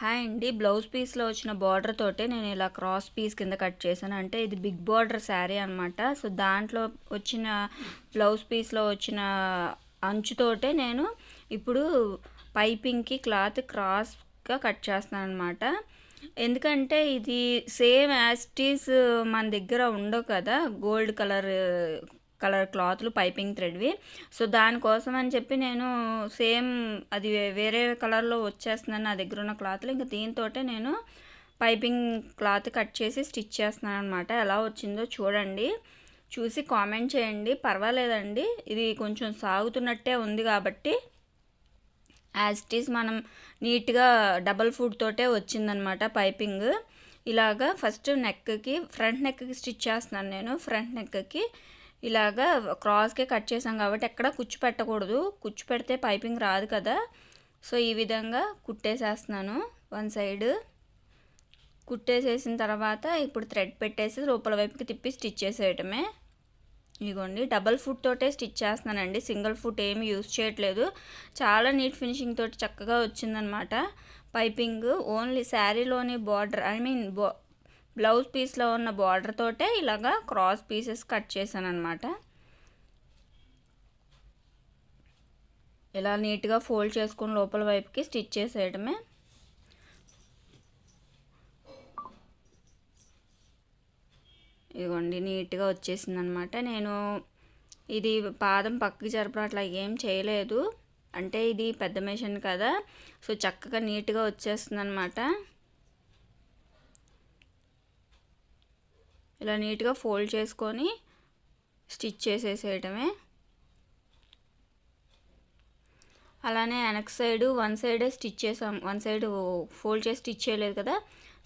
Hi అండి. Blouse పీస్లో వచ్చిన border తోటే నేను ఇలా క్రాస్ పీస్ కింద కట్ చేశాను. అంటే ఇది బిగ్ బార్డర్ శారీ అనమాట సో దాంట్లో వచ్చిన బ్లౌజ్ పీస్లో వచ్చిన అంచుతోటే నేను ఇప్పుడు పైపింగ్కి క్లాత్ క్రాస్గా కట్ చేస్తాను అనమాట ఎందుకంటే ఇది సేమ్ యాస్టీస్ మన దగ్గర ఉండవు కదా. గోల్డ్ కలర్ కలర్ క్లాత్లు పైపింగ్ థ్రెడ్వి. సో దానికోసం అని చెప్పి నేను సేమ్ అది వేరే కలర్లో వచ్చేస్తున్నాను నా దగ్గర ఉన్న క్లాత్లు. ఇంకా దీంతో నేను పైపింగ్ క్లాత్ కట్ చేసి స్టిచ్ చేస్తున్నాను అనమాట ఎలా వచ్చిందో చూడండి. చూసి కామెంట్ చేయండి. పర్వాలేదండి. ఇది కొంచెం సాగుతున్నట్టే ఉంది కాబట్టి యాజ్ ఇట్ ఈస్ మనం నీట్గా డబల్ ఫుడ్ తోటే వచ్చిందనమాట పైపింగ్. ఇలాగా ఫస్ట్ నెక్కి ఫ్రంట్ నెక్కి స్టిచ్ చేస్తున్నాను నేను. ఫ్రంట్ నెక్కి ఇలాగా క్రాస్కే కట్ చేసాం కాబట్టి ఎక్కడ కుచ్చు పెట్టకూడదు. కుచ్చు పెడితే పైపింగ్ రాదు కదా. సో ఈ విధంగా కుట్టేసేస్తున్నాను వన్ సైడ్. కుట్టేసేసిన తర్వాత ఇప్పుడు థ్రెడ్ పెట్టేసి లోపల వైపుకి తిప్పి స్టిచ్ చేసేయటమే. ఇదిగోండి డబల్ ఫుట్ తోటే స్టిచ్ చేస్తున్నానండి. సింగిల్ ఫుట్ ఏమి యూజ్ చేయట్లేదు. చాలా నీట్ ఫినిషింగ్ తోటి చక్కగా వచ్చిందనమాట. పైపింగ్ ఓన్లీ శారీలోని బార్డర్ ఐ మీన్ బా బ్లౌజ్ పీస్లో ఉన్న బార్డర్ తోటే ఇలాగా క్రాస్ పీసెస్ కట్ చేశాను అనమాట ఇలా నీట్గా ఫోల్డ్ చేసుకుని లోపల వైపుకి స్టిచ్ చేసేయడమే ఇదిగోండి నీట్గా వచ్చేసింది అనమాట నేను ఇది పాదం పక్కకి జరపడం అట్లా ఏం చేయలేదు. అంటే ఇది పెద్ద మెషిన్ కదా సో చక్కగా నీట్గా వచ్చేస్తుంది అనమాట ఇలా నీట్గా ఫోల్డ్ చేసుకొని స్టిచ్ చేసేసేయటమే. అలానే వెనక్ సైడ్ వన్ సైడే స్టిచ్ చేసాం. వన్ సైడ్ ఫోల్డ్ చేసి స్టిచ్ చేయలేదు కదా.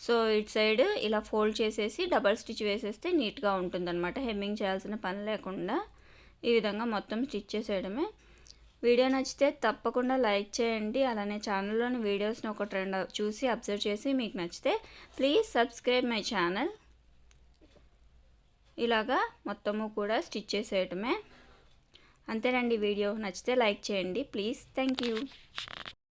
సో ఇటు సైడ్ ఇలా ఫోల్డ్ చేసేసి డబల్ స్టిచ్ వేసేస్తే నీట్గా ఉంటుందన్నమాట. హెమ్మింగ్ చేయాల్సిన పని లేకుండా ఈ విధంగా మొత్తం స్టిచ్ చేసేయడమే. వీడియో నచ్చితే తప్పకుండా లైక్ చేయండి. అలానే ఛానల్లోని వీడియోస్ని ఒక ట్రెండ్ చూసి అబ్జర్వ్ చేసి మీకు నచ్చితే ప్లీజ్ సబ్స్క్రైబ్ మై ఛానల్. ఇలాగా మొత్తము కూడా స్టిచ్ చేసేయటమే. అంతేనండి వీడియో. నచ్చితే లైక్ చేయండి. ప్లీజ్. Thank you.